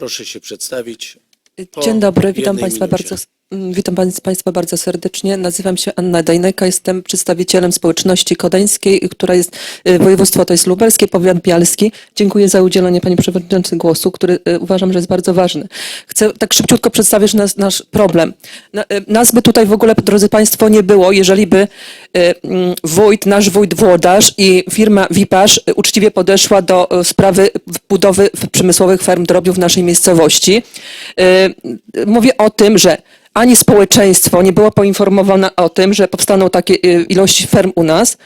Proszę się przedstawić. Po Dzień dobry, witam jednej Państwa minucie. bardzo. Mm, Witam Pań- Państwa bardzo serdecznie. Nazywam się Anna Dajneka, jestem przedstawicielem społeczności kodańskiej, która jest, y, województwo to jest lubelskie, powiat bialski. Dziękuję za udzielenie Pani Przewodniczący głosu, który y, uważam, że jest bardzo ważny. Chcę tak szybciutko przedstawić nas, nasz problem. Y, nas by tutaj w ogóle, drodzy Państwo, nie było, jeżeli by mm, wójt, nasz wójt włodarz i firma Wipasz y, uczciwie podeszła do sprawy budowy przemysłowych ferm drobiu w naszej miejscowości. Mówię o tym, że ani społeczeństwo nie było poinformowane o tym, że powstaną takie y, ilości ferm u nas.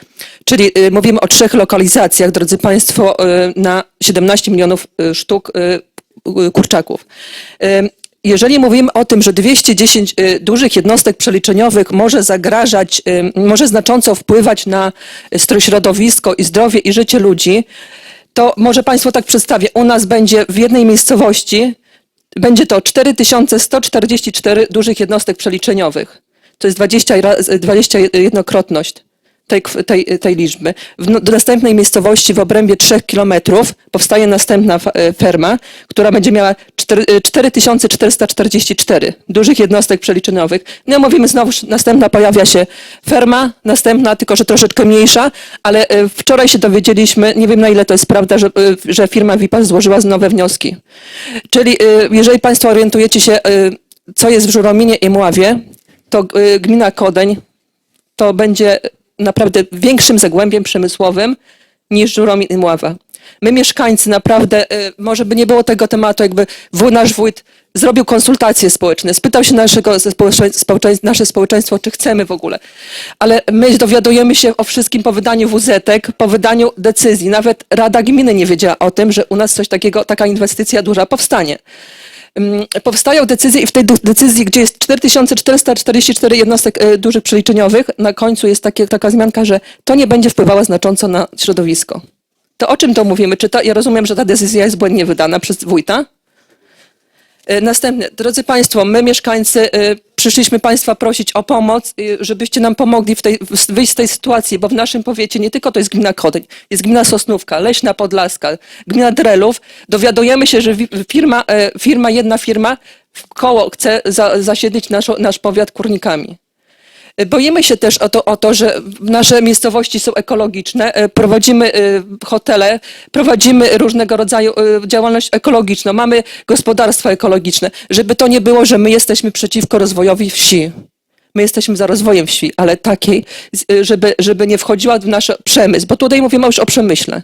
Czyli y, mówimy o trzech lokalizacjach, drodzy Państwo, y, na 17 milionów sztuk kurczaków. Jeżeli mówimy o tym, że 210 y, dużych jednostek przeliczeniowych może zagrażać, może znacząco wpływać na środowisko i zdrowie i życie ludzi, to może Państwo tak przedstawię. U nas będzie w jednej miejscowości będzie to 4144 dużych jednostek przeliczeniowych. To jest 20, raz- 21-krotność tej, tej, tej liczby. W do następnej miejscowości w obrębie 3 kilometrów powstaje następna e, ferma, która będzie miała cztery- e, 4444 dużych jednostek przeliczeniowych. No mówimy znowu, następna pojawia się ferma, następna tylko, że troszeczkę mniejsza, ale wczoraj się dowiedzieliśmy, nie wiem na ile to jest prawda, że, że firma WIPAS złożyła nowe wnioski. Czyli jeżeli Państwo orientujecie się, co jest w Żurominie i Mławie, to gmina Kodeń to będzie naprawdę większym zagłębiem przemysłowym niż Żuromin i Mława. My mieszkańcy naprawdę, y, może by nie było tego tematu, jakby nasz wójt zrobił konsultacje społeczne, spytał się naszego nasze społeczeństwo, czy chcemy w ogóle. Ale my dowiadujemy się o wszystkim po wydaniu WZ-ek, po wydaniu decyzji. Nawet Rada Gminy nie wiedziała o tym, że u nas coś takiego, taka inwestycja duża powstanie. Powstają decyzje i w tej de- decyzji, gdzie jest 4444 jednostek y, dużych przeliczeniowych, na końcu jest takie, taka zmianka, że to nie będzie wpływało znacząco na środowisko. To o czym to mówimy? Czy to, ja rozumiem, że ta decyzja jest błędnie wydana przez wójta? Y, Następnie, drodzy Państwo, my mieszkańcy y, przyszliśmy Państwa prosić o pomoc, y, żebyście nam pomogli w tej, wyjść z tej sytuacji, bo w naszym powiecie nie tylko to jest gmina Kodeń, jest gmina Sosnówka, Leśna Podlaska, gmina Drelów. Dowiadujemy się, że firma, firma jedna firma w koło chce za, zasiedlić nasz, nasz powiat kurnikami. Boimy się też o to, o to, że nasze miejscowości są ekologiczne, e, prowadzimy e, hotele, prowadzimy różnego rodzaju e, działalność ekologiczną, mamy gospodarstwa ekologiczne, żeby to nie było, że my jesteśmy przeciwko rozwojowi wsi. My jesteśmy za rozwojem wsi, ale takiej, żeby, żeby nie wchodziła w nasz przemysł, bo tutaj mówimy już o przemyśle.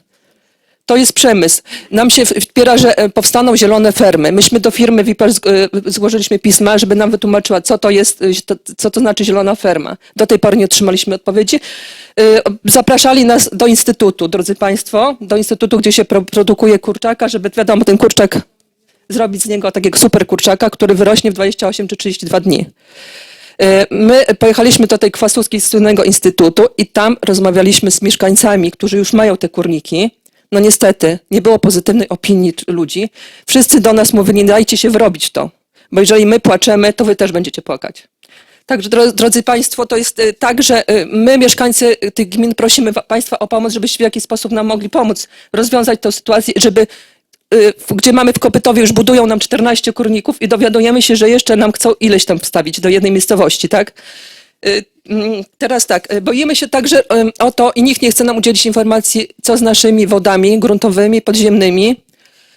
To jest przemysł. Nam się wspiera, że e, powstaną zielone fermy. Myśmy do firmy WIPAR złożyliśmy pisma, żeby nam wytłumaczyła, co to jest, e, co to znaczy zielona ferma. Do tej pory nie otrzymaliśmy odpowiedzi. E, Zapraszali nas do instytutu, drodzy Państwo, do instytutu, gdzie się pro, produkuje kurczaka, żeby wiadomo, ten kurczak zrobić z niego takiego super kurczaka, który wyrośnie w 28 czy 32 dni. E, My pojechaliśmy do tej kwasuskiej słynnego instytutu i tam rozmawialiśmy z mieszkańcami, którzy już mają te kurniki. No niestety, nie było pozytywnej opinii ludzi. Wszyscy do nas mówili, dajcie się wrobić to, bo jeżeli my płaczemy, to wy też będziecie płakać. Także, dro- drodzy Państwo, to jest e, tak, że e, my, mieszkańcy e, tych gmin, prosimy wa- Państwa o pomoc, żebyście w jakiś sposób nam mogli pomóc rozwiązać tę sytuację, żeby y, gdzie mamy w Kopytowie, już budują nam 14 kurników i dowiadujemy się, że jeszcze nam chcą ileś tam wstawić do jednej miejscowości, tak? Mm, Teraz tak, y, boimy się także o to i nikt nie chce nam udzielić informacji, co z naszymi wodami gruntowymi, podziemnymi,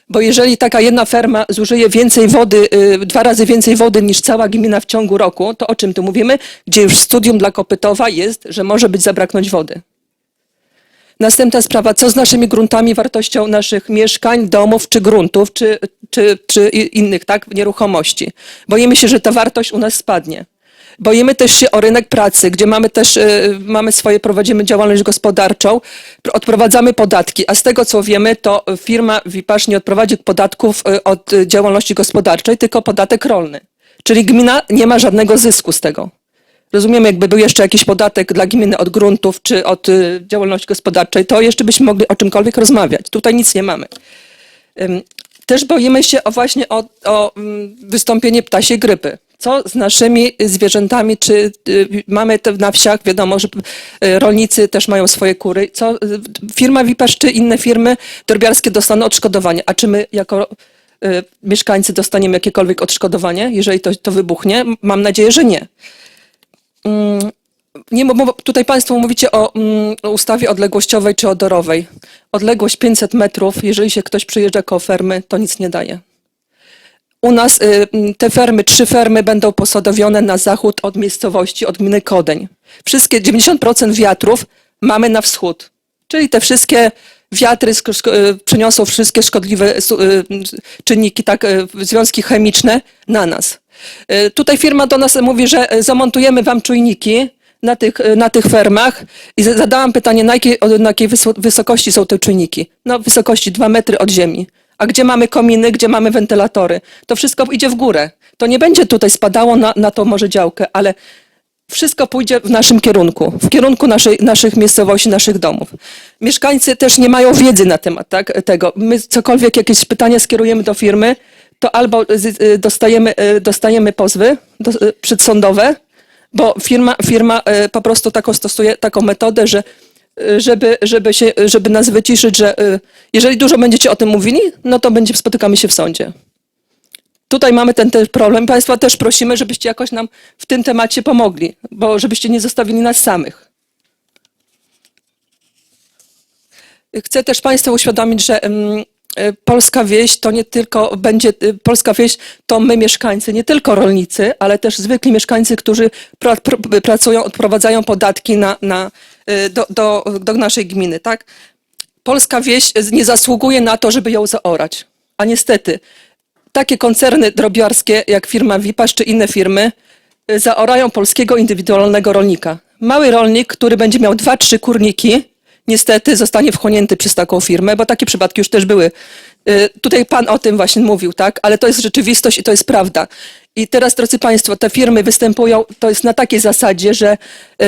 bo jeżeli taka jedna ferma zużyje więcej wody, y, dwa razy więcej wody niż cała gmina w ciągu roku, to o czym tu mówimy? Gdzie już studium dla Kopytowa jest, że może być zabraknąć wody. Następna sprawa, co z naszymi gruntami, wartością naszych mieszkań, domów czy gruntów, czy, czy, czy innych tak, nieruchomości. Boimy się, że ta wartość u nas spadnie. Boimy też się o rynek pracy, gdzie mamy też, y, mamy swoje, prowadzimy działalność gospodarczą, pr- odprowadzamy podatki, a z tego co wiemy, to firma Wipasz nie odprowadzi podatków y, od działalności gospodarczej, tylko podatek rolny. Czyli gmina nie ma żadnego zysku z tego. Rozumiem, jakby był jeszcze jakiś podatek dla gminy od gruntów czy od y, działalności gospodarczej, to jeszcze byśmy mogli o czymkolwiek rozmawiać. Tutaj nic nie mamy. Też boimy się o właśnie o, o mm, wystąpienie ptasiej grypy. Co z naszymi zwierzętami, czy y, mamy na wsiach, wiadomo, że y, rolnicy też mają swoje kury. Co y, firma Wipasz czy inne firmy drobiarskie dostaną odszkodowanie, a czy my jako mieszkańcy dostaniemy jakiekolwiek odszkodowanie, jeżeli to, to wybuchnie? Mam nadzieję, że nie. Mm, Nie, bo- tutaj Państwo mówicie mm, o ustawie odległościowej czy odorowej. Odległość 500 metrów, jeżeli się ktoś przyjeżdża koło fermy, to nic nie daje. U nas y, te fermy, trzy fermy będą posadowione na zachód od miejscowości, od gminy Kodeń. Wszystkie, 90% wiatrów mamy na wschód. Czyli te wszystkie wiatry y, przeniosą wszystkie szkodliwe y, czynniki, tak, związki chemiczne na nas. Tutaj firma do nas mówi, że zamontujemy wam czujniki na tych, na tych fermach i za- zadałam pytanie, na jakiej, na jakiej wyso- wysokości są te czujniki? No wysokości 2 metry od ziemi. A gdzie mamy kominy, gdzie mamy wentylatory? To wszystko idzie w górę. To nie będzie tutaj spadało na, na tą może działkę, ale wszystko pójdzie w naszym kierunku, w kierunku naszej, naszych miejscowości, naszych domów. Mieszkańcy też nie mają wiedzy na temat tak, tego. My cokolwiek jakieś pytania skierujemy do firmy, to albo dostajemy, y, dostajemy pozwy do, y, przedsądowe, bo firma, firma y, po prostu taką stosuje taką metodę, że żeby, żeby, się, żeby nas wyciszyć, że y, jeżeli dużo będziecie o tym mówili, no to będzie, spotykamy się w sądzie. Tutaj mamy ten, ten problem. Państwa też prosimy, żebyście jakoś nam w tym temacie pomogli, bo żebyście nie zostawili nas samych. Chcę też Państwu uświadomić, że y, polska wieś to nie tylko będzie, y, polska wieś to my mieszkańcy, nie tylko rolnicy, ale też zwykli mieszkańcy, którzy pra, pr, pracują, odprowadzają podatki na, na, do, do, do naszej gminy, tak? Polska wieś nie zasługuje na to, żeby ją zaorać. A niestety, takie koncerny drobiarskie jak firma Wipasz czy inne firmy y, zaorają polskiego indywidualnego rolnika. Mały rolnik, który będzie miał dwa, trzy kurniki, niestety zostanie wchłonięty przez taką firmę, bo takie przypadki już też były. Y, Tutaj pan o tym właśnie mówił, tak? Ale to jest rzeczywistość i to jest prawda. I teraz, drodzy Państwo, te firmy występują, to jest na takiej zasadzie, że y,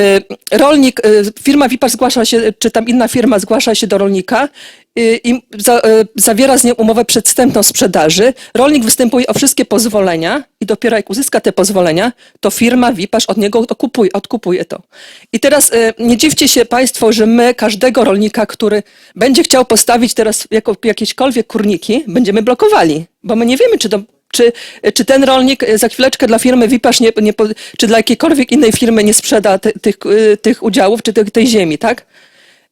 rolnik, y, firma Wipasz zgłasza się, czy tam inna firma zgłasza się do rolnika y, i za, zawiera z nią umowę przedstępną sprzedaży. Rolnik występuje o wszystkie pozwolenia i dopiero jak uzyska te pozwolenia, to firma Wipasz od niego odkupuje, odkupuje to. I teraz nie dziwcie się Państwo, że my każdego rolnika, który będzie chciał postawić teraz jako, jakiekolwiek kurniki, będziemy blokowali, bo my nie wiemy, czy to czy, czy ten rolnik y, za chwileczkę dla firmy Wipasz, nie, nie, czy dla jakiejkolwiek innej firmy nie sprzeda ty, tych, y, tych udziałów, czy tej, ziemi, tak?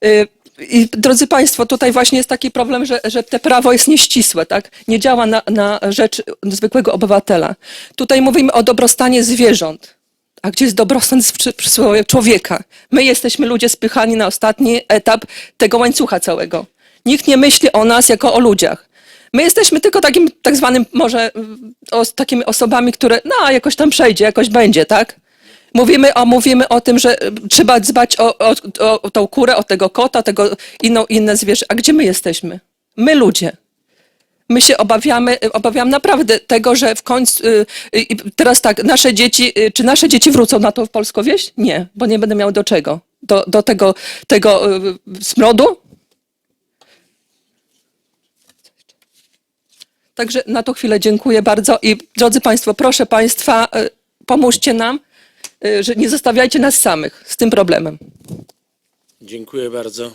Y, I drodzy Państwo, tutaj właśnie jest taki problem, że, że te prawo jest nieścisłe, tak? Nie działa na, na rzecz zwykłego obywatela. Tutaj mówimy o dobrostanie zwierząt. A gdzie jest dobrostan człowieka? My jesteśmy ludzie spychani na ostatni etap tego łańcucha całego. Nikt nie myśli o nas jako o ludziach. My jesteśmy tylko takim tak zwanym może mm, o, takimi osobami, które no jakoś tam przejdzie, jakoś będzie, tak? Mówimy o, mówimy o tym, że y, trzeba dbać o, o, o, tą kurę, o tego kota, tego inną, inne zwierzę. A gdzie my jesteśmy? My ludzie. My się obawiamy, y, obawiam naprawdę tego, że w końcu, y, teraz tak, nasze dzieci, czy nasze dzieci wrócą na tą polską wieś? Nie, bo nie będę miał do czego. Do, do tego, tego smrodu? Także na tą chwilę dziękuję bardzo i drodzy Państwo, proszę Państwa, y, pomóżcie nam, y, że nie zostawiajcie nas samych z tym problemem. Dziękuję bardzo.